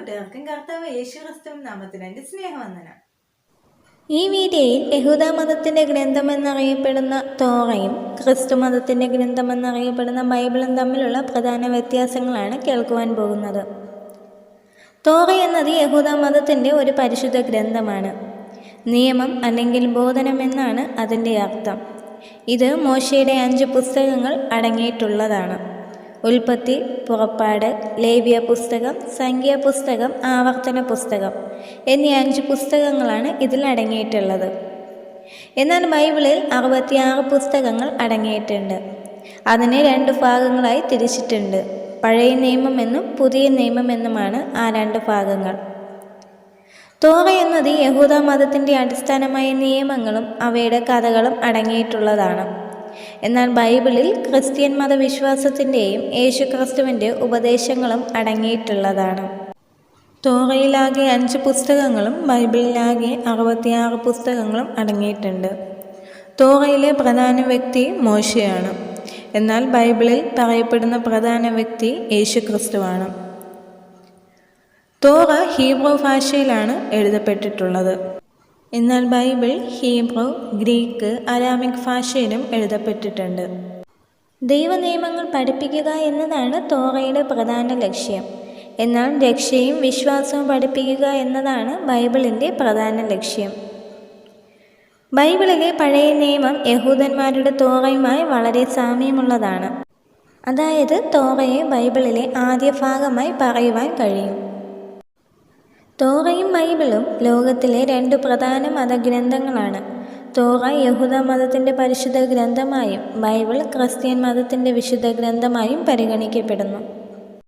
കൂട്ടുകാർക്കും കർത്താവ് യേശു ക്രിസ്തു നാമത്തിൽ എന്റെ സ്നേഹവന്ദനം. ഈ വീഡിയോയിൽ യഹൂദ മതത്തിന്റെ ഗ്രന്ഥമെന്നറിയപ്പെടുന്ന തോറയും ക്രിസ്തു മതത്തിന്റെ ഗ്രന്ഥമെന്നറിയപ്പെടുന്ന ബൈബിളും തമ്മിലുള്ള പ്രധാന വ്യത്യാസങ്ങളാണ് കേൾക്കുവാൻ പോകുന്നത്. തോറ എന്നത് യഹൂദ മതത്തിന്റെ ഒരു പരിശുദ്ധ ഗ്രന്ഥമാണ്. നിയമം അല്ലെങ്കിൽ ബോധനം എന്നാണ് അതിന്റെ അർത്ഥം. ഇത് മോശയുടെ അഞ്ച് പുസ്തകങ്ങൾ അടങ്ങിയിട്ടുള്ളതാണ്. ഉൽപ്പത്തി പുറപ്പാട് ലേവ്യ പുസ്തകം സംഖ്യ പുസ്തകം ആവർത്തന പുസ്തകം എന്നീ അഞ്ച് പുസ്തകങ്ങളാണ് ഇതിൽ അടങ്ങിയിട്ടുള്ളത്. എന്നാൽ ബൈബിളിൽ അറുപത്തിയാറ് പുസ്തകങ്ങൾ അടങ്ങിയിട്ടുണ്ട്. അതിനെ രണ്ട് ഭാഗങ്ങളായി തിരിച്ചിട്ടുണ്ട്. പഴയ നിയമം എന്നും പുതിയ നിയമം എന്നുമാണ് ആ രണ്ട് ഭാഗങ്ങൾ. തോറ എന്നത് യഹൂദ മതത്തിന്റെ അടിസ്ഥാനമായ നിയമങ്ങളും അവയുടെ കഥകളും അടങ്ങിയിട്ടുള്ളതാണ്. എന്നാൽ ബൈബിളിൽ ക്രിസ്ത്യൻ മതവിശ്വാസത്തിന്റെയും യേശുക്രിസ്തുവിന്റെ ഉപദേശങ്ങളും അടങ്ങിയിട്ടുള്ളതാണ്. തോറയിലാകെ അഞ്ച് പുസ്തകങ്ങളും ബൈബിളിലാകെ അറുപത്തിയാറ് പുസ്തകങ്ങളും അടങ്ങിയിട്ടുണ്ട്. തോറയിലെ പ്രധാന വ്യക്തി മോശയാണ്. എന്നാൽ ബൈബിളിൽ പറയപ്പെടുന്ന പ്രധാന വ്യക്തി യേശുക്രിസ്തുവാണ്. തോറ ഹീബ്രു ഭാഷയിലാണ് എഴുതപ്പെട്ടിട്ടുള്ളത്. എന്നാൽ ബൈബിൾ ഹീബ്രു ഗ്രീക്ക് അരാമിക് ഭാഷയിലും എഴുതപ്പെട്ടിട്ടുണ്ട്. ദൈവനിയമങ്ങൾ പഠിപ്പിക്കുക എന്നതാണ് തോറയുടെ പ്രധാന ലക്ഷ്യം. എന്നാൽ രക്ഷയും വിശ്വാസവും പഠിപ്പിക്കുക എന്നതാണ് ബൈബിളിന്റെ പ്രധാന ലക്ഷ്യം. ബൈബിളിലെ പഴയ നിയമം യഹൂദന്മാരുടെ തോറയുമായി വളരെ സാമ്യമുള്ളതാണ്. അതായത് തോറയെ ബൈബിളിലെ ആദ്യ ഭാഗമായി പറയുവാൻ കഴിയും. തോറയും ബൈബിളും ലോകത്തിലെ രണ്ട് പ്രധാന മതഗ്രന്ഥങ്ങളാണ്. തോറ യഹൂദ മതത്തിന്റെ പരിശുദ്ധ ഗ്രന്ഥമായും ബൈബിൾ ക്രിസ്ത്യൻ മതത്തിന്റെ വിശുദ്ധ ഗ്രന്ഥമായും പരിഗണിക്കപ്പെടുന്നു.